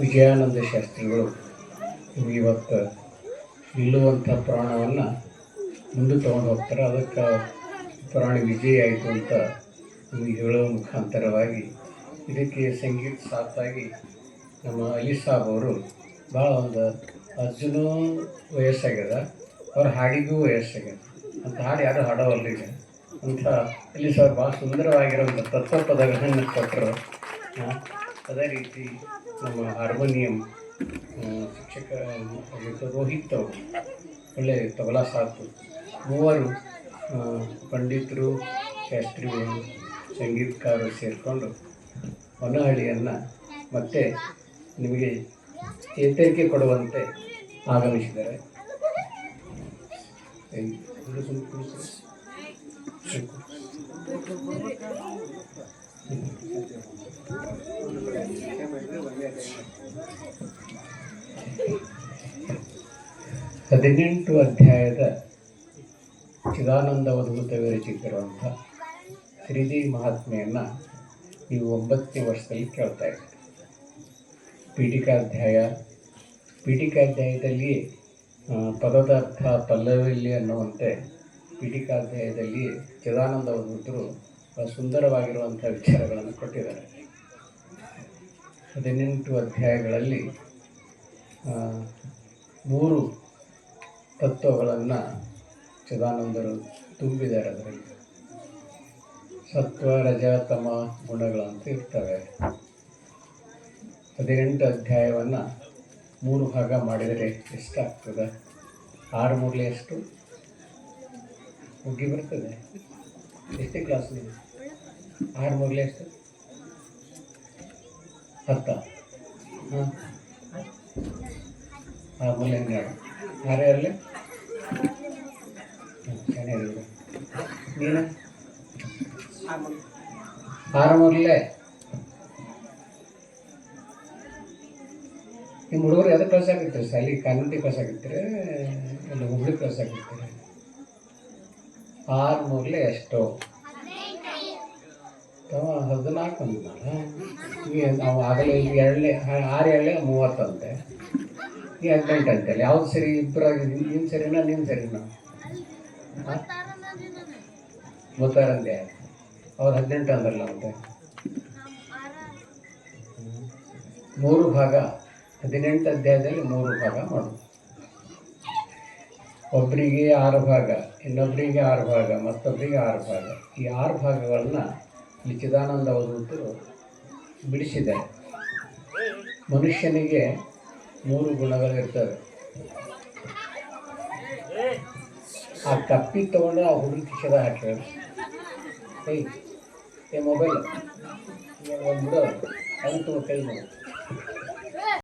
ವಿಜಯಾನಂದ ಶಾಸ್ತ್ರಿಗಳು ಇವತ್ತು ನಿಲ್ಲುವಂಥ ಪುರಾಣವನ್ನು ಮುಂದೆ ತೊಗೊಂಡು ಹೋಗ್ತಾರೆ. ಅದಕ್ಕೆ ಪುರಾಣ ವಿಜಯ ಆಯಿತು ಅಂತ ನಮಗೆ ಹೇಳುವ ಮುಖಾಂತರವಾಗಿ ಇದಕ್ಕೆ ಸಂಗೀತ ಸಾಥಾಗಿ ನಮ್ಮ ಅಲಿ ಸಾಬ್ ಅವರು ಭಾಳ ಒಂದು ಅರ್ಜುನ ವಯಸ್ಸಾಗ್ಯದ, ಅವ್ರ ಹಾಡಿಗೂ ವಯಸ್ಸಾಗ್ಯದ. ಅಂತ ಹಾಡು ಯಾರು ಹಾಡೋವಲ್ಲ ಈಗ ಅಂತ ಅಲಿ ಸರ್ ಭಾಳ ಸುಂದರವಾಗಿರೋಂಥ ತತ್ವ ಪದಗಳನ್ನು ಕೊಟ್ಟರು ಅದೇ ರೀತಿ ನಮ್ಮ ಹಾರ್ಮೋನಿಯಂ ಶಿಕ್ಷಕ ರೋಹಿತ್ ಅವರು ಒಳ್ಳೆ ತಬಲಾ ಸಾತು ಮೂವರು ಪಂಡಿತರು, ಶಾಸ್ತ್ರಿಗಳು, ಸಂಗೀತಕಾರರು ಸೇರಿಕೊಂಡು ಹೊನಹಳ್ಳಿಯನ್ನು ಮತ್ತೆ ನಿಮಗೆ ಚೇತರಿಕೆ ಕೊಡುವಂತೆ ಆಗಮಿಸಿದ್ದಾರೆ. ಹದಿನೆಂಟು ಅಧ್ಯಾಯದ ಚಿದಾನಂದ ಅದ್ಭುತ ವಿರಚಿಸಿರುವಂಥ ತ್ರಿದಿ ಮಹಾತ್ಮೆಯನ್ನು ನೀವು ಒಂಬತ್ತನೇ ವರ್ಷದಲ್ಲಿ ಕೇಳ್ತಾ ಇದ್ದೀರಿ. ಪೀಠಿಕಾಧ್ಯಾಯ ಪೀಠಿಕಾಧ್ಯಾಯದಲ್ಲಿ ಆ, ಪದದ ಅರ್ಥ ಪಲ್ಲವಿಲ್ಲಿ ಅನ್ನುವಂತೆ ಪೀಠಿಕಾಧ್ಯಾಯದಲ್ಲಿ ಚಿದಾನಂದ ಅದ್ಭುತರು ಸುಂದರವಾಗಿರುವಂಥ ವಿಚಾರಗಳನ್ನು ಕೊಟ್ಟಿದ್ದಾರೆ. ಹದಿನೆಂಟು ಅಧ್ಯಾಯಗಳಲ್ಲಿ ಮೂರು ತತ್ವಗಳನ್ನು ಚಿದಾನಂದರು ತುಂಬಿದ್ದಾರೆ ಅದರಲ್ಲಿ. ಸತ್ವ ರಜತಮ ಗುಣಗಳಂತ ಇರ್ತವೆ. ಹದಿನೆಂಟು ಅಧ್ಯಾಯವನ್ನು ಮೂರು ಭಾಗ ಮಾಡಿದರೆ ಎಷ್ಟಾಗ್ತದೆ? ಆರು ಮೂರಲಿ ಎಷ್ಟು? ಮುಗಿ ಬರ್ತದೆ. ಎಷ್ಟೇ ಕ್ಲಾಸ್ ನೀವು ಆರು ಮೂರಲೆ ಎಷ್ಟು ಹತ್ತ. ಹಾಂ. ಆರು. ಮೂರಲೆ ಹನ್ನೆರಡು ಆರೇ ಅಲ್ಲೇ ಚೆನ್ನಾಗಿದೆ ನೀನು? ಆರು ಮೂರಲೆ ನಿಮ್ಮ ಹುಡುಗರು ಎದಕ್ಕೆ ಕಳ್ಸಾಕತ್ತೀರಿ ಸಾಲಿ ಕಾನ್ವೆಂಟಿಗೆ ಕಳ್ಸಾಕತ್ತೀರಿ ಇಲ್ಲ ಹುಬ್ಳಿ ಕಳ್ಸಾಕತ್ತೀರಿ ಆರು ಮೂರಲೆ ಎಷ್ಟು. ಹದಿನಾಲ್ಕು ಅಂದ್ನಲ್ಲ ಈಗ ನಾವು ಆಗಲೇ ಎರಡಲೆ ಎರಡನೇ ಆರು ಎರಡನೇ ಮೂವತ್ತಂತೆ ಈ ಹದಿನೆಂಟು ಅಂತೇಳಿ ಯಾವ್ದು ಸರಿ? ಇಬ್ಬರಾಗಿದ್ದೀನಿ ನೀನು ಸರಿನಾ ನೀನು ಸರಿನಾ? ಹಾಂ ಮೂವತ್ತಾರಂತೆ. ಅವ್ರು ಹದಿನೆಂಟು ಅಂದ್ರಲ್ಲ ಅಂತೆ. ಮೂರು ಭಾಗ, ಹದಿನೆಂಟು ಅಧ್ಯಾಯದಲ್ಲಿ ಮೂರು ಭಾಗ ಮಾಡು. ಒಬ್ಬರಿಗೆ ಆರು ಭಾಗ ಇನ್ನೊಬ್ಬರಿಗೆ ಆರು ಭಾಗ ಮತ್ತೊಬ್ಬರಿಗೆ ಆರು ಭಾಗ. ಈ ಆರು ಭಾಗಗಳನ್ನ ಇಲ್ಲಿ ಚಿದಾನಂದ ಅವಧೂತರು ಬಿಡಿಸಿದೆ ಮನುಷ್ಯನಿಗೆ ಮೂರು ಗುಣಗಳಿರ್ತವೆ ಆ ಕಪ್ಪಿ ತಗೊಂಡು ಆ ಹುಡುಗಿ ಕಿಶದ ಹಾಕಿದ್ರು ಕೈ ಏ ಮೊಬೈಲ್. ಒಂದು ಬಿಡೋ. ಅದು ಕೈ ಮಾಡು